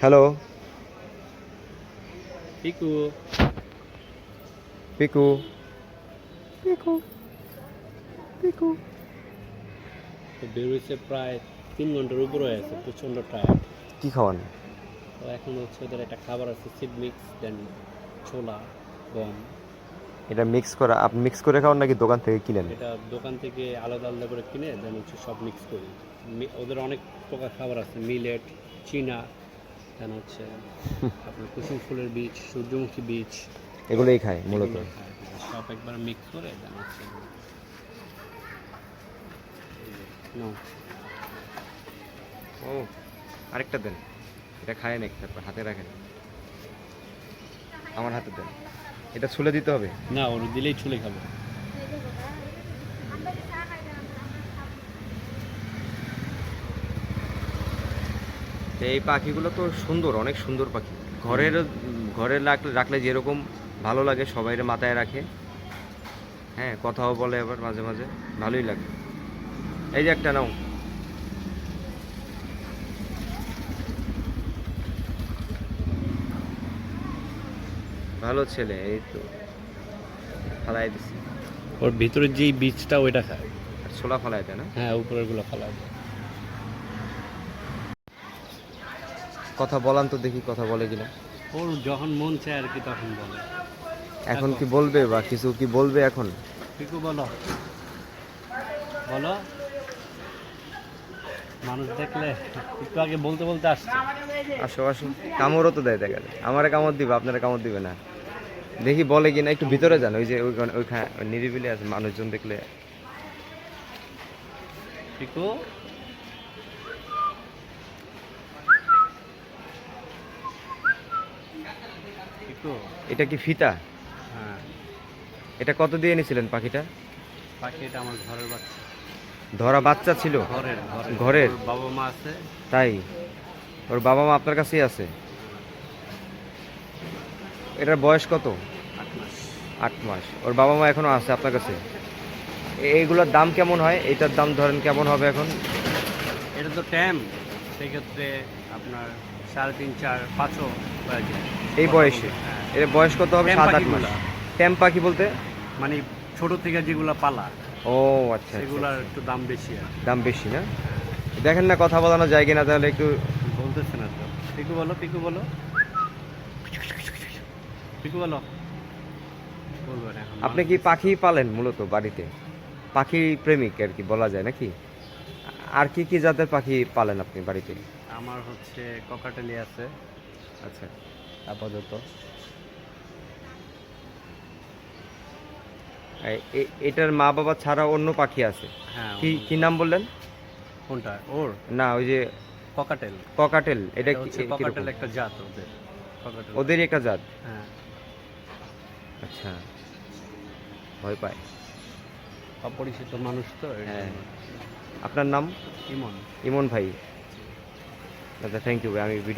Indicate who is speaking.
Speaker 1: Hello?
Speaker 2: Piku.
Speaker 1: Piku. Piku. Piku.
Speaker 2: তো বেরোয়েছে প্রায় তিন ঘণ্টার উপরে হয়ে আছে প্রচণ্ড টায়ার্ড
Speaker 1: কি খাওয়ান?
Speaker 2: এখন হচ্ছে ওদের একটা খাবার আছে সিড মিক্স দেন ছোলা গম।
Speaker 1: এটা মিক্স করা আপনি মিক্স করে খাওয়ান নাকি দোকান থেকে কিনেন?
Speaker 2: এটা দোকান থেকে আলাদা আলাদা করে কিনে দেন হচ্ছে সব মিক্স করি। ওদের অনেক প্রকার খাবার আছে মিলেট চীনা দেন হচ্ছে আপনার কুসুম ফুলের বীজ সূর্যমুখী বীজ।
Speaker 1: এগুলোই খায় মূলত।
Speaker 2: সব একবার মিক্স করে দেন হচ্ছে
Speaker 1: ও আরেকটা দেন। এটা খায় না তারপর হাতে রাখেন। আমার হাতে দেন। এটা ছুলে দিতে হবে?
Speaker 2: না ওর দিলেই ছুলে খাব।
Speaker 1: এই পাখিগুলো তো সুন্দর অনেক সুন্দর পাখি। ঘরের ঘরে রাখলে রাখলে যেরকম ভালো লাগে সবাইরে মাথায় রাখে। হ্যাঁ কথাও বলে আবার মাঝে মাঝে ভালোই লাগে। এই যে একটা নাও। ভালো ছেলে এই তো। ফালাই দিছি।
Speaker 2: ওর ভিতরের যেই বীজটা ওইটা খায়
Speaker 1: আর ছোলা ফালাই দেয় না?
Speaker 2: হ্যাঁ উপরেরগুলো ফালায়
Speaker 1: কথা বলান তো দেখি কথা বলে কিনা।
Speaker 2: ওর যখন মন চায় আর কি তখন বলে।
Speaker 1: এখন কি বলবে বা কিছু কি বলবে এখন?
Speaker 2: পিকু বলো। বলো। মানুষ দেখলে একটু আগে বলতে বলতে আসছে।
Speaker 1: আসো আসো। কামড়ও তো দেয় দেখা যায় আমারে কামড় দিবে আপনারা কামড় দিবে না। দেখি বলে কিনা একটু ভিতরে যান ওই যে ওইখানে ওইখানে নিরিবিলি আছে মানুষজন দেখলে। এটা কি ফিতা?
Speaker 2: হ্যাঁ।
Speaker 1: এটা কত দিয়ে এনেছিলেন পাখিটা?
Speaker 2: পাখি এটা আমার ঘরের বাচ্চা।
Speaker 1: ধরা বাচ্চা ছিল?
Speaker 2: ঘরের বাবা মা আছে।
Speaker 1: তাই? ওর বাবা মা আপনার কাছেই আছে? এটার বয়স কত?
Speaker 2: আট মাস।
Speaker 1: ওর বাবা মা এখনও আছে আপনার কাছে? এইগুলোর দাম কেমন হয়? এটার দাম ধরেন কেমন হবে এখন?
Speaker 2: এটা তো ট্যাম। সেক্ষেত্রে আপনার সাড়ে তিন চার পাঁচও
Speaker 1: এই বয়সে?
Speaker 2: হ্যাঁ।
Speaker 1: এর বয়স কত হবে? সাত আট মাস। ট্যাম পাখি বলতে?
Speaker 2: মানে ছোট থেকে যেগুলো পালা
Speaker 1: ও আচ্ছা আচ্ছা,
Speaker 2: সেগুলোর
Speaker 1: আচ্ছা।
Speaker 2: একটু দাম বেশি আর
Speaker 1: দাম বেশি না? দেখেন না কথা বলানো যায় কিনা তাহলে একটু
Speaker 2: বলতেছে না তো। পিকু বলো পিকু বলো। পিকু বলো।
Speaker 1: আপনি কি পাখি পালেন মূলত বাড়িতে? পাখি প্রেমিক আর কি বলা যায় নাকি? আর কি কি জাতের পাখি পালেন আপনি বাড়িতে?
Speaker 2: আমার হচ্ছে ককাটেলি আছে।
Speaker 1: আচ্ছা
Speaker 2: আপাতত।
Speaker 1: এটার মা বাবা ছাড়া অন্য পাখি আছে।
Speaker 2: হ্যাঁ
Speaker 1: কি কি নাম বললেন?
Speaker 2: কোনটা? ওর?
Speaker 1: না ওই যে
Speaker 2: ককাটেল।
Speaker 1: ককাটেল এটা?
Speaker 2: ককাটেল একটা জাত ওদের।
Speaker 1: ওদেরই একটা জাত?
Speaker 2: হ্যাঁ।
Speaker 1: আচ্ছা। ভয় পায়।
Speaker 2: অপরিচিত মানুষ তো
Speaker 1: হ্যাঁ। আপনার নাম?
Speaker 2: ইমন।
Speaker 1: ইমন ভাই। আচ্ছা থ্যাংক ইউ ভাই আমি ভিডিও